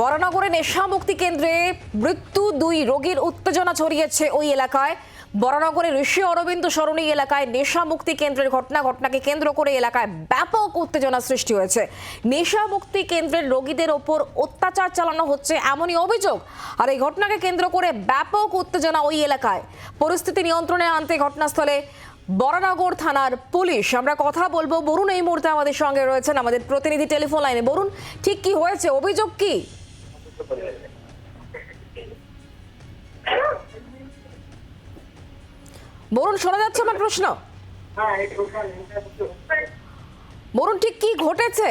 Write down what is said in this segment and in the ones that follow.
বরানগরে নেশামুক্তি কেন্দ্রে মৃত্যু দুই রোগীর উত্তেজনা ছড়িয়েছে ওই এলাকায়। বরানগরের ঋষি অরবিন্দ সরণী এলাকায় নেশা মুক্তি কেন্দ্রের ঘটনা, ঘটনাকে কেন্দ্র করে এলাকায় ব্যাপক উত্তেজনা সৃষ্টি হয়েছে। নেশামুক্তি কেন্দ্রের রোগীদের ওপর অত্যাচার চালানো হচ্ছে এমনই অভিযোগ, আর এই ঘটনাকে কেন্দ্র করে ব্যাপক উত্তেজনা ওই এলাকায়। পরিস্থিতি নিয়ন্ত্রণে আনতে ঘটনাস্থলে বরানগর থানার পুলিশ। আমরা কথা বলব, বরুণ এই মুহূর্তে আমাদের সঙ্গে রয়েছেন আমাদের প্রতিনিধি টেলিফোন লাইনে। বরুণ, ঠিক কি হয়েছে? অভিযোগ কি? বরুণ শোনা যাচ্ছে আমার প্রশ্ন? বরুণ ঠিক কি ঘটেছে?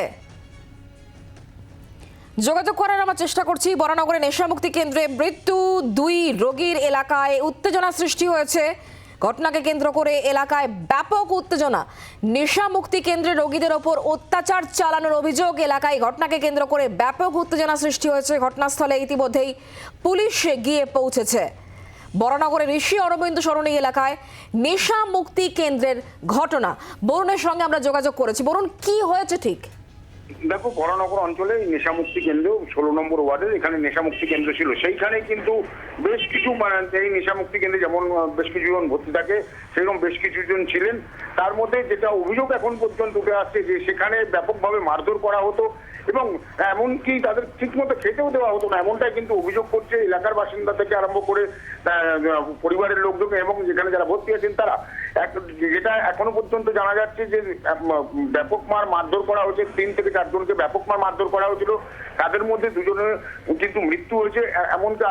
যোগাযোগ করার আমার চেষ্টা করছি। বরানগরে নেশামুক্তি কেন্দ্রে মৃত্যু দুই রোগীর এলাকায় উত্তেজনা সৃষ্টি হয়েছে। ঘটনাকে কেন্দ্র করে এলাকায় ব্যাপক উত্তেজনা। নেশামুক্তি কেন্দ্রে রোগীদের ওপর অত্যাচার চালানোর অভিযোগ। এলাকায় ঘটনাকে কেন্দ্র করে ব্যাপক উত্তেজনা সৃষ্টি হয়েছে। ঘটনাস্থলে ইতিমধ্যেই পুলিশ গিয়ে পৌঁছেছে। বরানগরের ঋষি অরবিন্দ সরণী এলাকায় নেশা মুক্তি কেন্দ্রের ঘটনা। বরুণের সঙ্গে আমরা যোগাযোগ করেছি। বরুণ, কি হয়েছে ঠিক? দেখো, বরানগর অঞ্চলে নেশামুক্তি কেন্দ্র, ষোলো নম্বর ওয়ার্ডের এখানে নেশামুক্তি কেন্দ্র ছিল। সেইখানে কিন্তু বেশ কিছু মানে এই নেশামুক্তি কেন্দ্রে যেমন বেশ কিছুজন ভর্তি থাকে, সেরকম বেশ কিছুজন ছিলেন। তার মধ্যে যেটা অভিযোগ এখন পর্যন্ত উঠে আসছে যে সেখানে ব্যাপকভাবে মারধর করা হতো এবং এমনকি তাদের ঠিকমতো খেতেও দেওয়া হতো না, এমনটাই কিন্তু অভিযোগ করছে এলাকার বাসিন্দা থেকে আরম্ভ করে পরিবারের লোকজন এবং যেখানে যারা ভর্তি আছেন তারা। যেটা এখনও পর্যন্ত জানা যাচ্ছে যে ব্যাপক মার মারধর করা হয়েছে, তিন থেকে চারজনকে ব্যাপক মার মারধর করা হয়েছিল। তাদের মধ্যে দুজনের কিন্তু মৃত্যু হয়েছে এমনকি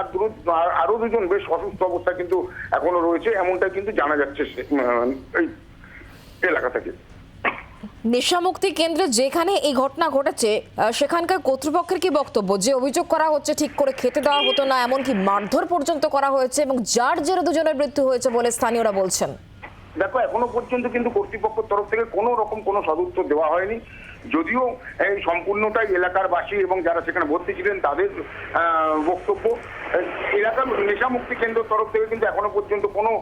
আর আরও দুজন বেশ অসুস্থ অবস্থা কিন্তু এখনও রয়েছে, এমনটা কিন্তু জানা যাচ্ছে এই এলাকা থেকে। নেশামুক্তি কেন্দ্রে যেখানে এই ঘটনা ঘটেছে সেখানকার কর্তৃপক্ষের কি বক্তব্য? যে অভিযোগ করা হচ্ছে, ঠিক করে খেতে দেওয়া হতো না, এমনকি মারধর পর্যন্ত করা হয়েছে এবং যার জেরে দুজনের মৃত্যু হয়েছে বলে স্থানীয়রা বলছেন। দেখো, এখনও পর্যন্ত কিন্তু কর্তৃপক্ষের তরফ থেকে কোনো রকম কোনো সদুত্তর দেওয়া হয়নি। যদিও এই সম্পূর্ণটাই এলাকার বাসী এবং যারা সেখানে ভর্তি ছিলেন তাদের বক্তব্য। এলাকার নেশামুক্তি কেন্দ্রের তরফ থেকে কিন্তু এখনও পর্যন্ত কোনো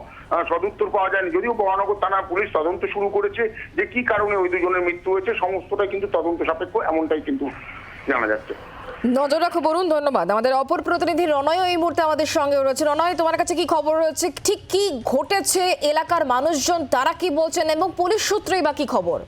সদুত্তর পাওয়া যায়নি। যদিও মহানগর থানা পুলিশ তদন্ত শুরু করেছে যে কি কারণে ওই দুজনের মৃত্যু হয়েছে, সমস্তটাই কিন্তু তদন্ত সাপেক্ষ, এমনটাই কিন্তু জানা যাচ্ছে। নজর রাখো বরুণ, ধন্যবাদ। আমাদের অপর প্রতিনিধি রনয় এই মুহূর্তে আমাদের সঙ্গে রয়েছে। রনয়, তোমার কাছে কি খবর রয়েছে? ঠিক কি ঘটেছে? এলাকার মানুষজন, তারা কি বলছেন? এবং পুলিশ সূত্রেই বা কি খবর?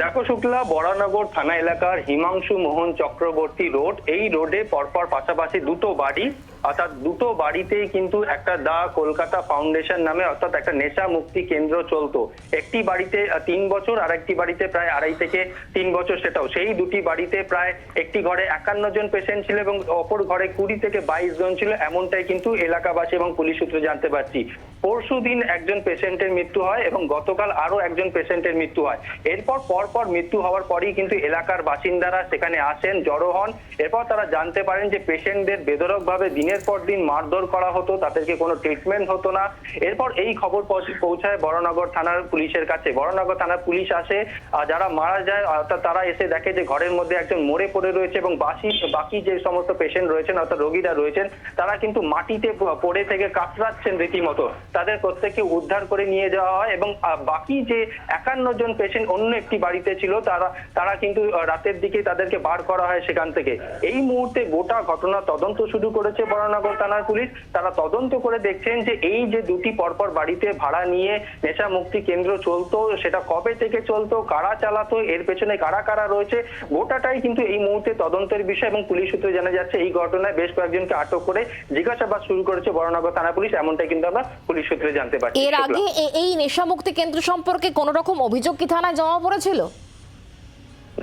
দেখো শুক্লা, বরানগর থানা এলাকার হিমাংশু মোহন চক্রবর্তী রোড। এই রোডে পরপর পাশাপাশি দুটো বাড়ি, অর্থাৎ দুটো বাড়িতেই কিন্তু একটা দা কলকাতা ফাউন্ডেশন নামে, অর্থাৎ একটা নেশা মুক্তি কেন্দ্র চলতো। একটি বাড়িতে তিন বছর আর একটি বাড়িতে প্রায় আড়াই থেকে তিন বছর সেটাও। সেই দুটি বাড়িতে প্রায় একটি ঘরে একান্ন জন পেশেন্ট ছিল এবং অপর ঘরে কুড়ি থেকে বাইশ জন ছিল, এমনটাই কিন্তু এলাকাবাসী এবং পুলিশ সূত্রে জানতে পারছি। পরশু দিন একজন পেশেন্টের মৃত্যু হয় এবং গতকাল আরও একজন পেশেন্টের মৃত্যু হয়। এরপর পরপর মৃত্যু হওয়ার পরই কিন্তু এলাকার বাসিন্দারা সেখানে আসেন, জড়ো হন। এরপর তারা জানতে পারেন যে পেশেন্টদের বেদরকভাবে দিনের পর দিন মারধর করা হতো, তাদেরকে কোনো ট্রিটমেন্ট হতো না। এরপর এই খবর পৌঁছ- পৌঁছায় বড়নগর থানার পুলিশের কাছে। বড়নগর থানার পুলিশ আসে যারা মারা যায় অর্থাৎ তারা এসে দেখে যে ঘরের মধ্যে একজন মরে পড়ে রয়েছে এবং বাকি বাকি যে সমস্ত পেশেন্ট রয়েছেন, অর্থাৎ রোগীরা রয়েছেন, তারা কিন্তু মাটিতে পড়ে থেকে কাতরাচ্ছেন রীতিমতো। তাদের প্রত্যেককে উদ্ধার করে নিয়ে যাওয়া হয় এবং বাকি যে একান্ন জন পেশেন্ট অন্য একটি বাড়িতে ছিল, তারা তারা কিন্তু রাতের দিকে তাদেরকে বার করা হয় সেখান থেকে। এই মুহূর্তে গোটা ঘটনা তদন্ত শুরু করেছে বরানগর থানার পুলিশ। তারা তদন্ত করে দেখছেন যে এই যে দুটি পরপর বাড়িতে ভাড়া নিয়ে নেশা মুক্তি কেন্দ্র চলতো, সেটা কবে থেকে চলতো, কারা চালাতো, এর পেছনে কারা কারা রয়েছে, গোটাটাই কিন্তু এই মুহূর্তে তদন্তের বিষয় এবং পুলিশ সূত্রে জানা যাচ্ছে এই ঘটনায় বেশ কয়েকজনকে আটক করে জিজ্ঞাসাবাদ শুরু করেছে বরানগর থানা পুলিশ। এমনটাই কিন্তু আমরা পুলিশ সূত্রে জানতে পারছি। এর আগে এই নেশামুক্তি কেন্দ্র সম্পর্কে কোনো রকম অভিযোগ কি থানায় জমা পড়েছিল?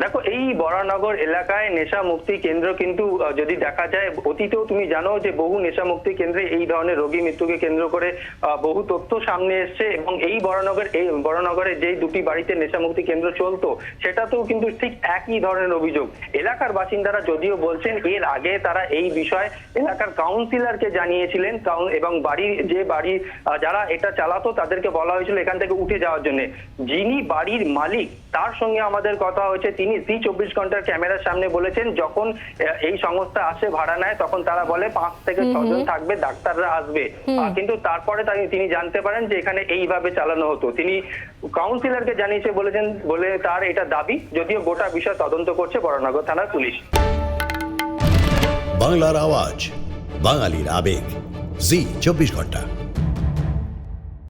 দেখো, এই বরানগর এলাকায় নেশা মুক্তি কেন্দ্র কিন্তু যদি দেখা যায়, অতীতেও তুমি জানো যে বহু নেশা মুক্তি কেন্দ্রে এই ধরনের রোগী মৃত্যুকে কেন্দ্র করে বহু তথ্য সামনে এসছে এবং এই বরানগর, এই বরানগরে যেই দুটি বাড়িতে নেশা মুক্তি কেন্দ্র চলতো, সেটাতেও কিন্তু ঠিক একই ধরনের অভিযোগ। এলাকার বাসিন্দারা যদিও বলছেন, এর আগে তারা এই বিষয়ে এলাকার কাউন্সিলরকে জানিয়েছিলেন এবং বাড়ির যে বাড়ি যারা এটা চালাতো, তাদেরকে বলা হয়েছিল এখান থেকে উঠে যাওয়ার জন্য। যিনি বাড়ির মালিক, তার সঙ্গে আমাদের কথা হয়েছে, তিনি জি চব্বিশ ঘণ্টার ক্যামেরার সামনে বলেছেন যখন এই সংস্থা আসে ভাড়া নেয় তখন তারা বলে পাঁচ থেকে ছজন থাকবে ডাক্তাররা আসবে। কিন্তু তারপরে তিনি জানতে পারেন যে এখানে এইভাবে চালানো হতো। তিনি কাউন্সিলরকে জানিয়েছে বলেছেন বলে তার এটা দাবি যদিও গোটা বিষয় তদন্ত করছে বড়নগর থানার পুলিশ। বাংলার আওয়াজ বাঙালির আবেগ জি চব্বিশ ঘণ্টা।